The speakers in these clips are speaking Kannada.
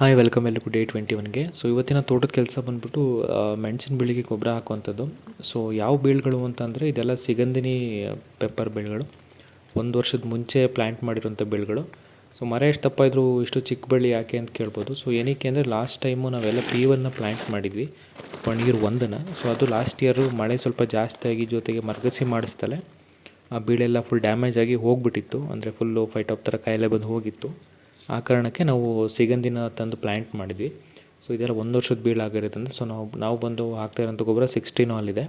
ಹಾಯ್ ವೆಲ್ಕಮ್ ಎಲ್ರಿಗೂ ಡೇ ಟ್ವೆಂಟಿ ಒನ್ಗೆ ಸೊ ಇವತ್ತಿನ ತೋಟದ ಕೆಲಸ ಬಂದ್ಬಿಟ್ಟು ಮೆಣಸಿನ ಬೀಳಿಗೆ ಗೊಬ್ಬರ ಹಾಕುವಂಥದ್ದು. ಸೊ ಯಾವ ಬೀಳ್ಗಳು ಅಂತಂದರೆ, ಇದೆಲ್ಲ ಸಿಗಂದಿನಿ ಪೆಪ್ಪರ್ ಬೀಳ್ಗಳು. ಒಂದು ವರ್ಷದ ಮುಂಚೆ ಪ್ಲ್ಯಾಂಟ್ ಮಾಡಿರುವಂಥ ಬೀಳ್ಗಳು. ಸೊ ಮರ ಎಷ್ಟು ದಪ್ಪ ಇಷ್ಟು ಚಿಕ್ಕ ಬಳ್ಳಿ ಯಾಕೆ ಅಂತ ಕೇಳ್ಬೋದು. ಸೊ ಏನಕ್ಕೆ ಅಂದರೆ ಲಾಸ್ಟ್ ಟೈಮು ನಾವೆಲ್ಲ ಪಿ ಒನ್ನ ಪ್ಲ್ಯಾಂಟ್ ಮಾಡಿದ್ವಿ. ಪಣೀರ್ ಒಂದನ್ನು ಸೊ ಅದು ಲಾಸ್ಟ್ ಇಯರು ಮಳೆ ಸ್ವಲ್ಪ ಜಾಸ್ತಿ ಆಗಿ ಜೊತೆಗೆ ಮರಗಸಿ ಮಾಡಿಸ್ತಲೇ, ಆ ಬೀಳೆಲ್ಲ ಫುಲ್ ಡ್ಯಾಮೇಜ್ ಆಗಿ ಹೋಗ್ಬಿಟ್ಟಿತ್ತು. ಅಂದರೆ ಫುಲ್ಲು ಫೈಟ್ ಆಫ್ ಥರ ಕಾಯಿಲೆ ಬಂದು ಹೋಗಿತ್ತು. ಆ ಕಾರಣಕ್ಕೆ ನಾವು ಸಿಗಂದಿನ ತಂದು ಪ್ಲ್ಯಾಂಟ್ ಮಾಡಿದ್ವಿ. ಸೊ ಇದೆಲ್ಲ ಒಂದು ವರ್ಷದ ಬೀಳಾಗಿರೋದ್ರಿಂದ ಸೊ ನಾವು ನಾವು ಬಂದು ಹಾಕ್ತಾ ಇರೋಂಥ ಗೊಬ್ಬರ ಸಿಕ್ಸ್ಟೀನ್ ಇದೆ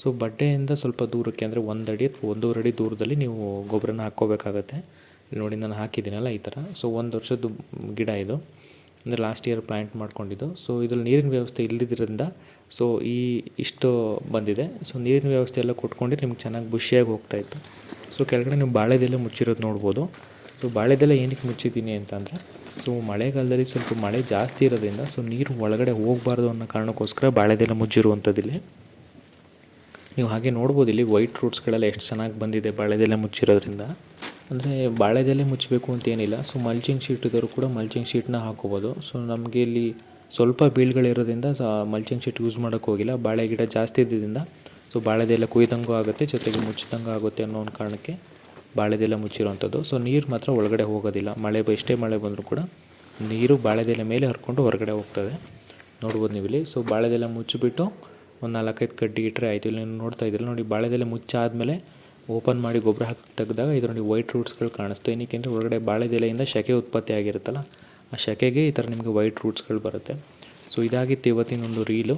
ಸೊ ಬಡ್ಡೆಯಿಂದ ಸ್ವಲ್ಪ ದೂರಕ್ಕೆ, ಅಂದರೆ ಒಂದು ಅಡಿ ಅಥವಾ ಒಂದೂವರೆ ಅಡಿ ದೂರದಲ್ಲಿ ನೀವು ಗೊಬ್ಬರನ ಹಾಕ್ಕೋಬೇಕಾಗತ್ತೆ. ನೋಡಿ ನಾನು ಹಾಕಿದ್ದೀನಲ್ಲ ಈ ಥರ. ಸೊ ಒಂದು ವರ್ಷದ ಗಿಡ ಇದು. ಅಂದರೆ ಲಾಸ್ಟ್ ಇಯರ್ ಪ್ಲ್ಯಾಂಟ್ ಮಾಡ್ಕೊಂಡಿದ್ದು. ಸೊ ಇದರಲ್ಲಿ ನೀರಿನ ವ್ಯವಸ್ಥೆ ಇಲ್ಲದಿದ್ದರಿಂದ ಸೊ ಈ ಇಷ್ಟು ಬಂದಿದೆ. ಸೊ ನೀರಿನ ವ್ಯವಸ್ಥೆ ಎಲ್ಲ ಕೊಟ್ಕೊಂಡು ನಿಮ್ಗೆ ಚೆನ್ನಾಗಿ ಬುಷಿಯಾಗಿ ಹೋಗ್ತಾಯಿತ್ತು ಸೊ ಕೆಳಗಡೆ ನೀವು ಬಾಳೆದೆಲ್ಲ ಮುಚ್ಚಿರೋದು ನೋಡ್ಬೋದು. ಸೊ ಬಾಳೆದೆಲೆ ಏನಕ್ಕೆ ಮುಚ್ಚಿದ್ದೀನಿ ಅಂತಂದರೆ, ಸೊ ಮಳೆಗಾಲದಲ್ಲಿ ಸ್ವಲ್ಪ ಮಳೆ ಜಾಸ್ತಿ ಇರೋದ್ರಿಂದ, ಸೊ ನೀರು ಒಳಗಡೆ ಹೋಗಬಾರ್ದು ಅನ್ನೋ ಕಾರಣಕ್ಕೋಸ್ಕರ ಬಾಳೆದೆಲೆ ಮುಚ್ಚಿರುವಂಥದ್ದಿಲ್ಲಿ ನೀವು ಹಾಗೆ ನೋಡ್ಬೋದು, ಇಲ್ಲಿ ವೈಟ್ ರೂಟ್ಸ್ಗಳೆಲ್ಲ ಎಷ್ಟು ಚೆನ್ನಾಗಿ ಬಂದಿದೆ ಬಾಳೆದೆಲೆ ಮುಚ್ಚಿರೋದ್ರಿಂದ. ಅಂದರೆ ಬಾಳೆದೆಲೆ ಮುಚ್ಚಬೇಕು ಅಂತ ಏನಿಲ್ಲ, ಸೊ ಮಲ್ಚಿಂಗ್ ಶೀಟ್ ಇದ್ದರೂ ಕೂಡ ಮಲ್ಚಿಂಗ್ ಶೀಟ್ನ ಹಾಕೋಬೋದು ಸೊ ನಮಗೆ ಇಲ್ಲಿ ಸ್ವಲ್ಪ ಬೀಳ್ಗಳಿರೋದ್ರಿಂದ ಮಲ್ಚಿಂಗ್ ಶೀಟ್ ಯೂಸ್ ಮಾಡೋಕ್ಕೆ ಹೋಗಿಲ್ಲ, ಬಾಳೆ ಗಿಡ ಜಾಸ್ತಿ ಇದ್ದಿದ್ದರಿಂದ ಸೊ ಬಾಳೆದೆಲೆ ಕುಯ್ದಂಗೂ ಆಗುತ್ತೆ, ಜೊತೆಗೆ ಮುಚ್ಚಿದಂಗೂ ಆಗುತ್ತೆ ಅನ್ನೋ ಒಂದು ಕಾರಣಕ್ಕೆ ಬಾಳೆದೆಲೆ ಮುಚ್ಚಿರುವಂಥದ್ದು ಸೊ ನೀರು ಮಾತ್ರ ಒಳಗಡೆ ಹೋಗೋದಿಲ್ಲ. ಮಳೆ ಎಷ್ಟೇ ಮಳೆ ಬಂದರೂ ಕೂಡ ನೀರು ಬಾಳೆದೆಲೆ ಮೇಲೆ ಹರ್ಕೊಂಡು ಹೊರಗಡೆ ಹೋಗ್ತದೆ. ನೋಡ್ಬೋದು ನೀವು ಇಲ್ಲಿ ಸೊ ಬಾಳೆದೆಲೆ ಮುಚ್ಚಿಬಿಟ್ಟು ಒಂದು ನಾಲ್ಕೈದು ಕಡ್ಡಿ ಇಟ್ಟರೆ ಆಯಿತು. ಇಲ್ಲಿ ನೀವು ನೋಡ್ತಾ ಇದ್ದೀರಾ ನೋಡಿ ಬಾಳೆದೆಲೆ ಮುಚ್ಚಾದಮೇಲೆ ಓಪನ್ ಮಾಡಿ ಗೊಬ್ಬರ ಹಾಕಿ ತೆಗೆದಾಗ ನೋಡಿ ವೈಟ್ ರೂಟ್ಸ್ಗಳು ಕಾಣಿಸ್ತು. ಏನಕ್ಕೆ ಅಂದರೆ ಒಳಗಡೆ ಬಾಳೆದೆಲೆಯಿಂದ ಶೆಕೆ ಉತ್ಪತ್ತಿ ಆಗಿರುತ್ತಲ್ಲ, ಆ ಶೆಕೆಗೆ ಈ ಥರ ನಿಮಗೆ ವೈಟ್ ರೂಟ್ಸ್ಗಳು ಬರುತ್ತೆ. ಸೊ ಇದಾಗಿತ್ತು ಇವತ್ತಿನ ಒಂದು ರೀಲು.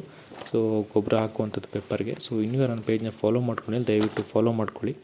ಸೊ ಗೊಬ್ಬರ ಹಾಕುವಂಥದ್ದು ಪೇಪರ್ಗೆ ಸೊ ಇನ್ನೂ ನನ್ನ ಪೇಜ್ನ ಫಾಲೋ ಮಾಡ್ಕೊಂಡಿಲ್ಲ, ದಯವಿಟ್ಟು ಫಾಲೋ ಮಾಡ್ಕೊಳ್ಳಿ.